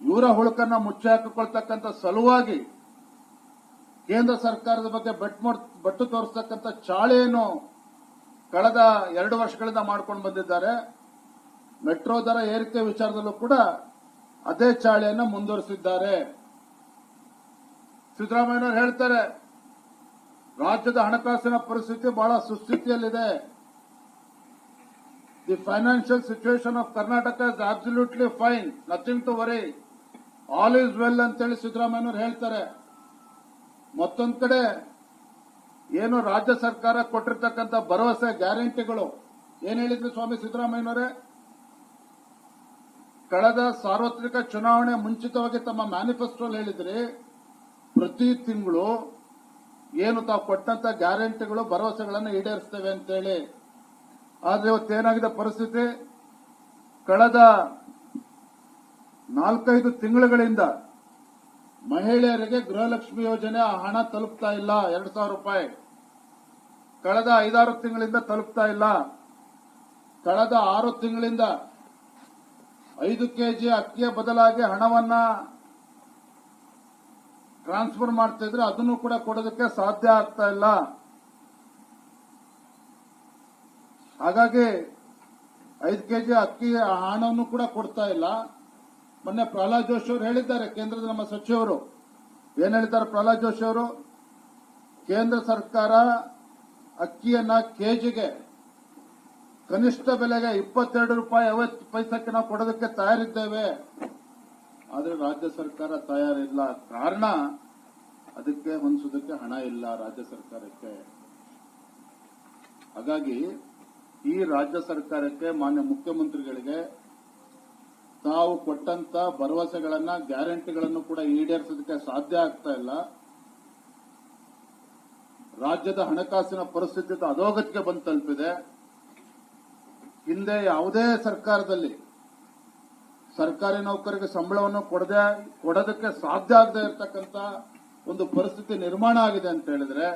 ಇವರ ಹುಳುಕನ್ನ ಮುಚ್ಚಿ ಹಾಕಿಕೊಳ್ತಕ್ಕಂಥ ಸಲುವಾಗಿ ಕೇಂದ್ರ ಸರ್ಕಾರದ ಬಗ್ಗೆ ಬಟ್ಟು ತೋರಿಸ್ತಕ್ಕಂಥ ಚಾಳೆಯನ್ನು ಕಳೆದ ಎರಡು ವರ್ಷಗಳಿಂದ ಮಾಡ್ಕೊಂಡು ಬಂದಿದ್ದಾರೆ. ಮೆಟ್ರೋ ದರ ಏರಿಕೆ ವಿಚಾರದಲ್ಲೂ ಕೂಡ ಅದೇ ಚಾಳೆಯನ್ನು ಮುಂದುವರಿಸಿದ್ದಾರೆ. ಸಿದ್ದರಾಮಯ್ಯನವರು ಹೇಳ್ತಾರೆ, ರಾಜ್ಯದ ಹಣಕಾಸಿನ ಪರಿಸ್ಥಿತಿ ಬಹಳ ಸುಸ್ಥಿತಿಯಲ್ಲಿದೆ. The financial situation of Karnataka is absolutely fine nothing to worry all is well ಅಂತೇಳಿ ಸಿದ್ದರಾಮಯ್ಯನವರು ಹೇಳ್ತಾರೆ. ಮತ್ತೊಂದ್ ಕಡೆ ಏನು ರಾಜ್ಯ ಸರ್ಕಾರ ಕೊಟ್ಟಿರ್ತಕ್ಕಂಥ ಭರವಸೆ, ಗ್ಯಾರಂಟಿಗಳು ಏನ್ ಹೇಳಿದ್ರು ಸ್ವಾಮಿ ಸಿದ್ದರಾಮಯ್ಯನವರೇ? ಕಳೆದ ಸಾರ್ವತ್ರಿಕ ಚುನಾವಣೆ ಮುಂಚಿತವಾಗಿ ತಮ್ಮ ಮ್ಯಾನಿಫೆಸ್ಟೋಲ್ ಹೇಳಿದ್ರಿ, ಪ್ರತಿ ತಿಂಗಳು ಏನು ತಾವು ಕೊಟ್ಟಂತ ಗ್ಯಾರಂಟಿಗಳು, ಭರವಸೆಗಳನ್ನು ಈಡೇರಿಸ್ತೇವೆ ಅಂತೇಳಿ. ಆದ್ರೆ ಇವತ್ತೇನಾಗಿದೆ ಪರಿಸ್ಥಿತಿ? ಕಳೆದ ನಾಲ್ಕೈದು ತಿಂಗಳುಗಳಿಂದ ಮಹಿಳೆಯರಿಗೆ ಗೃಹಲಕ್ಷ್ಮಿ ಯೋಜನೆ ಹಣ ತಲುಪ್ತಾ ಇಲ್ಲ, ಎರಡು ಸಾವಿರ ರೂಪಾಯಿ. ಕಳೆದ ಐದಾರು ತಿಂಗಳಿಂದ ತಲುಪ್ತಾ ಇಲ್ಲ. ಕಳೆದ ಆರು ತಿಂಗಳಿಂದ ಐದು ಕೆಜಿ ಅಕ್ಕಿಯ ಬದಲಾಗಿ ಹಣವನ್ನ ಟ್ರಾನ್ಸ್ಫರ್ ಮಾಡ್ತಾ ಇದ್ರೆ ಅದನ್ನು ಕೂಡ ಕೊಡೋದಕ್ಕೆ ಸಾಧ್ಯ ಆಗ್ತಾ ಇಲ್ಲ. ಹಾಗಾಗಿ ಐದು ಕೆಜಿ ಅಕ್ಕಿ ಹಣವನ್ನು ಕೂಡ ಕೊಡ್ತಾ ಇಲ್ಲ. ಮೊನ್ನೆ ಪ್ರಹ್ಲಾದ್ ಜೋಶಿ ಅವರು ಹೇಳಿದ್ದಾರೆ, ಕೇಂದ್ರದ ನಮ್ಮ ಸಚಿವರು. ಏನ್ ಹೇಳಿದ್ದಾರೆ ಪ್ರಹ್ಲಾದ್ ಜೋಶಿ ಅವರು? ಕೇಂದ್ರ ಸರ್ಕಾರ ಅಕ್ಕಿಯನ್ನ ಕೆಜಿಗೆ ಕನಿಷ್ಠ ಬೆಲೆಗೆ ಇಪ್ಪತ್ತೆರಡು ರೂಪಾಯಿ ಐವತ್ತು ಪೈಸಕ್ಕೆ ನಾವು ಕೊಡೋದಕ್ಕೆ ತಯಾರಿದ್ದೇವೆ. ಆದ್ರೆ ರಾಜ್ಯ ಸರ್ಕಾರ ತಯಾರಿಲ್ಲ. ಕಾರಣ, ಅದಕ್ಕೆ ಹೊಂದಿಸೋದಕ್ಕೆ ಹಣ ಇಲ್ಲ ರಾಜ್ಯ ಸರ್ಕಾರಕ್ಕೆ. ಹಾಗಾಗಿ ಈ ರಾಜ್ಯ ಸರ್ಕಾರಕ್ಕೆ ಮಾನ್ಯ ಮುಖ್ಯಮಂತ್ರಿಗಳಿಗೆ ತಾವು ಕೊಟ್ಟಂತ ಭರವಸೆಗಳನ್ನ, ಗ್ಯಾರಂಟಿಗಳನ್ನು ಕೂಡ ಈಡೇರಿಸೋದಕ್ಕೆ ಸಾಧ್ಯ ಆಗ್ತಾ ಇಲ್ಲ. ರಾಜ್ಯದ ಹಣಕಾಸಿನ ಪರಿಸ್ಥಿತಿ ಅಧೋಗತಿಗೆ ಬಂದು ತಲುಪಿದೆ. ಹಿಂದೆ ಯಾವುದೇ ಸರ್ಕಾರದಲ್ಲಿ ಸರ್ಕಾರಿ ನೌಕರಿಗೆ ಸಂಬಳವನ್ನು ಕೊಡದೆ, ಕೊಡೋದಕ್ಕೆ ಸಾಧ್ಯ ಆಗದೆ ಇರತಕ್ಕಂತ ಒಂದು ಪರಿಸ್ಥಿತಿ ನಿರ್ಮಾಣ ಆಗಿದೆ ಅಂತ ಹೇಳಿದ್ರೆ,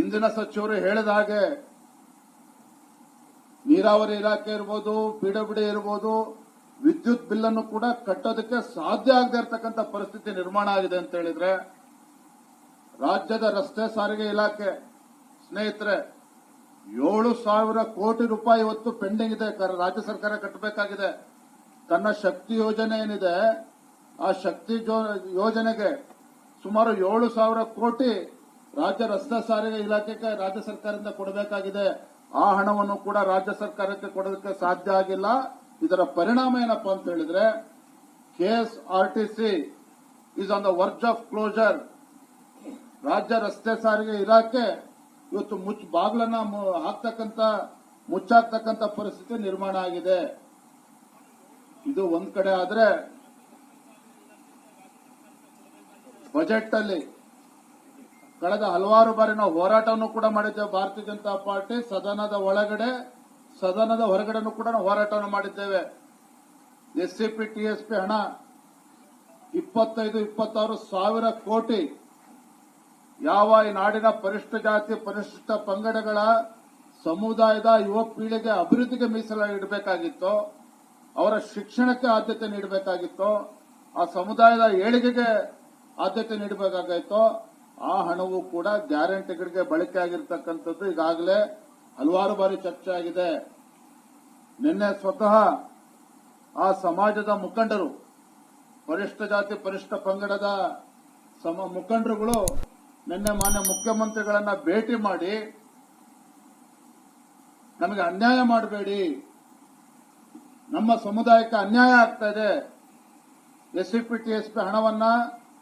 ಇಂದಿನ ಸಚಿವರು ಹೇಳಿದ ಹಾಗೆ ನೀರಾವರಿ ಇಲಾಖೆ ಇರ್ಬೋದು ಪಿಡಬ್ಲ್ಯೂಡಿ ಇರ್ಬೋದು ವಿದ್ಯುತ್ ಬಿಲ್ ಅನ್ನು ಕೂಡ ಕಟ್ಟೋದಕ್ಕೆ ಸಾಧ್ಯ ಆಗದೆ ಇರತಕ್ಕಂತ ಪರಿಸ್ಥಿತಿ ನಿರ್ಮಾಣ ಆಗಿದೆ ಅಂತ ಹೇಳಿದ್ರೆ, ರಾಜ್ಯದ ರಸ್ತೆ ಸಾರಿಗೆ ಇಲಾಖೆ ಸ್ನೇಹಿತರೆ, ಏಳು ಸಾವಿರ ಕೋಟಿ ರೂಪಾಯಿ ಇವತ್ತು ಪೆಂಡಿಂಗ್ ಇದೆ. ರಾಜ್ಯ ಸರ್ಕಾರ ಕಟ್ಟಬೇಕಾಗಿದೆ. ತನ್ನ ಶಕ್ತಿ ಯೋಜನೆ ಏನಿದೆ, ಆ ಶಕ್ತಿ ಯೋಜನೆಗೆ ಸುಮಾರು ಏಳು ಸಾವಿರ ಕೋಟಿ ರಾಜ್ಯ ರಸ್ತೆ ಸಾರಿಗೆ ಇಲಾಖೆಗೆ ರಾಜ್ಯ ಸರ್ಕಾರದಿಂದ ಕೊಡಬೇಕಾಗಿದೆ. ಆ ಹಣವನ್ನು ಕೂಡ ರಾಜ್ಯ ಸರ್ಕಾರಕ್ಕೆ ಕೊಡೋದಕ್ಕೆ ಸಾಧ್ಯ ಆಗಿಲ್ಲ. ಇದರ ಪರಿಣಾಮ ಏನಪ್ಪ ಅಂತ ಹೇಳಿದ್ರೆ, KSRTC is on the verge of closure ರಾಜ್ಯ ರಸ್ತೆ ಸಾರಿಗೆ ಇಲಾಖೆ ಇವತ್ತು ಮುಚ್ಚ ಬಾಗ್ಲನ್ನ ಹಾಕ್ತಕ್ಕಂತ, ಮುಚ್ಚಾಕ್ತಕ್ಕಂತ ಪರಿಸ್ಥಿತಿ ನಿರ್ಮಾಣ ಆಗಿದೆ. ಇದು ಒಂದ್ ಕಡೆ ಆದ್ರೆ ಬಜೆಟ್ ಅಲ್ಲಿ ಕಳೆದ ಹಲವಾರು ಬಾರಿ ನಾವು ಹೋರಾಟವನ್ನು ಕೂಡ ಮಾಡಿದ್ದೇವೆ, ಭಾರತೀಯ ಜನತಾ ಪಾರ್ಟಿ ಸದನದ ಒಳಗಡೆ ಸದನದ ಹೊರಗಡೆನೂ ಕೂಡ ನಾವು ಹೋರಾಟವನ್ನು ಮಾಡಿದ್ದೇವೆ. ಎಸ್ಸಿಪಿ ಟಿಎಸ್ಪಿ ಹಣ ಇಪ್ಪತ್ತೈದು, ಇಪ್ಪತ್ತಾರು ಸಾವಿರ ಕೋಟಿ ಯಾವ ಈ ನಾಡಿನ ಪರಿಷ್ಠ ಜಾತಿ ಪರಿಶಿಷ್ಟ ಪಂಗಡಗಳ ಸಮುದಾಯದ ಯುವ ಪೀಳಿಗೆ ಅಭಿವೃದ್ಧಿಗೆ ಮೀಸಲಾಗಿಡಬೇಕಾಗಿತ್ತು ಅವರ ಶಿಕ್ಷಣಕ್ಕೆ ಆದ್ಯತೆ ನೀಡಬೇಕಾಗಿತ್ತು, ಆ ಸಮುದಾಯದ ಏಳಿಗೆಗೆ ಆದ್ಯತೆ ನೀಡಬೇಕಾಗಿತ್ತು, ಆ ಹಣವು ಕೂಡ ಗ್ಯಾರಂಟಿಗಳಿಗೆ ಬಳಕೆ ಆಗಿರ್ತಕ್ಕಂಥದ್ದು ಈಗಾಗಲೇ ಹಲವಾರು ಬಾರಿ ಚರ್ಚೆ ಆಗಿದೆ. ನಿನ್ನೆ ಸ್ವತಃ ಆ ಸಮಾಜದ ಮುಖಂಡರು ಪರಿಷ್ಠ ಜಾತಿ, ಪರಿಷ್ಠ ಪಂಗಡದ ಸಮ, ಮುಖಂಡರುಗಳು ನಿನ್ನೆ ಮಾನ್ಯ ಮುಖ್ಯಮಂತ್ರಿಗಳನ್ನ ಭೇಟಿ ಮಾಡಿ, ನಮಗೆ ಅನ್ಯಾಯ ಮಾಡಬೇಡಿ. ನಮ್ಮ ಸಮುದಾಯಕ್ಕೆ ಅನ್ಯಾಯ ಆಗ್ತಾ ಇದೆ. S C T S P ಹಣವನ್ನ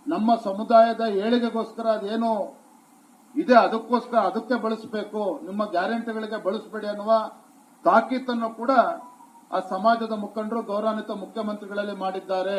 ನಮ್ಮ ಸಮುದಾಯದ ಏಳಿಗೆಗೋಸ್ಕರ ಅದೇನು ಇದೆ ಅದಕ್ಕೋಸ್ಕರ ಅದಕ್ಕೆ ಬಳಸಬೇಕು, ನಿಮ್ಮ ಗ್ಯಾರಂಟಿಗಳಿಗೆ ಬಳಸಬೇಡಿ ಅನ್ನುವ ತಾಕೀತನ್ನು ಕೂಡ ಆ ಸಮಾಜದ ಮುಖಂಡರು ಗೌರವಾನ್ವಿತ ಮುಖ್ಯಮಂತ್ರಿಗಳಲ್ಲಿ ಮಾಡಿದ್ದಾರೆ.